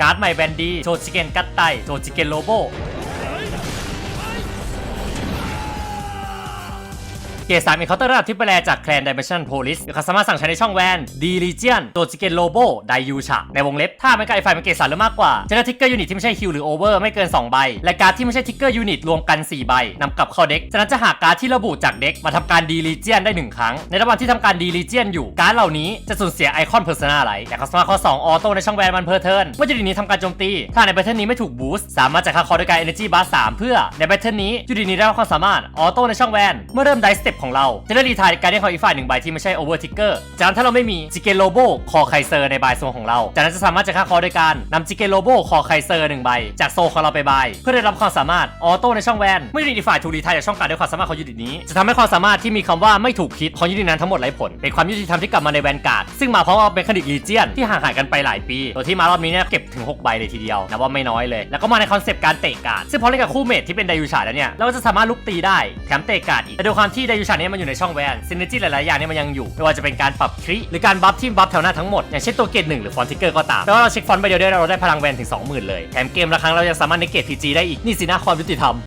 การ์ดใหม่แบนดีโชจิเกนกัตไตโชจิเกนโลโบ เกรดสามอีเคาน์เตอร์ระดับที่แปลจากแคลน Dimension Police เขาสามารถสั่งใช้ในช่องแวนดีลีเจียนตัวจิเกนโลโบไดยูชะในวงเล็บถ้าเป็นการไฟเป็นเกรดสามหรือมากกว่าจะได้ทิกเกอร์ยูนิตที่ไม่ใช่ฮิลหรือโอเวอร์ไม่เกิน 2 ใบ และการ์ดที่ไม่ใช่ทิกเกอร์ยูนิตรวมกัน 4 ใบนำกลับเข้าเด็กจากนั้นจะหาการ์ดที่ระบุจากเด็กมาทำการดีลีเจียนได้1ครั้ง ในระหว่างที่ทำการดีลีเจียนอยู่การ์ดเหล่านี้จะสูญเสียไอคอนเพอร์ซนาไลท์แต่เขาสามารถข้อ2ออโต้ในช่องแวนมันเพอร์เทิร์นเมื่อยูนิตนี้ทำการโจมตี ถ้าในแบทเทิลนี้ไม่ถูกบูสต์สามารถจะค่าคอด้วยการ Energy Bar 3เพื่อในแบทเทิลนี้ยูนิตนี้ได้รับความสามารถออโต้ในช่องแวนเมื่อเริ่มไดสเต็ปของเรา จะได้รีทายการได้ของอีกฝ่ายหนึ่งใบที่ไม่ใช่โอเวอร์ทิกเกอร์จากนั้นถ้าเราไม่มีจิเกโลโบคอไคเซอร์ในบายโซนของเรา จากนั้นจะสามารถจะค่าคอโดยการนำจิเกโลโบคอไคเซอร์หนึ่งใบ จากโซของเราไปใบ เพื่อได้รับความสามารถออโต้ในช่องแวนเมื่อยูนิตอีกฝ่ายถูกรีทายจากช่องการด้วยความสามารถของยูนิตนี้ จะทำให้ความสามารถที่มีคำว่าไม่ถูกคิดของยูนิตนั้นทั้งหมดไร้ผลเป็นความยุติธรรมที่กลับมาในแวนการ์ดซึ่งมาเพราะว่าเป็นคดิกลีเจียนที่ห่างหายกันไปหลายปีตัวที่มารอบนี้เนี่ยเก็บถึง6ใบเลยทีเดียวนับว่าไม่น้อยเลย แล้วก็มาในคอนเซปต์การเตะการ์ดซึ่งพอเล่นกับคู่เมทที่เป็นไดยูชาแล้วเนี่ยเราก็จะสามารถลุกตีได้แถมเตะการ์ดอีกแต่ด้วยความที่ไดยูชาเนี่ยมันอยู่ในช่องแวนซินเนจี้หลายๆอย่างเนี่ยมันยังอยู่ไม่ว่าจะเป็นการปรับคริหรือการบัฟที่บัฟแถวหน้าทั้งหมดอย่างเช่นตัวเกรดหนึ่งหรือฟอนติกเกอร์ก็ตามแปลว่าเราเช็คฟอนต์ไปเดียวได้เราได้พลังแวนถึง 20,000 เลยแถมเกมละครั้งเรายังสามารถในเกตพีจีได้อีกนี่สินะความยุติธรรม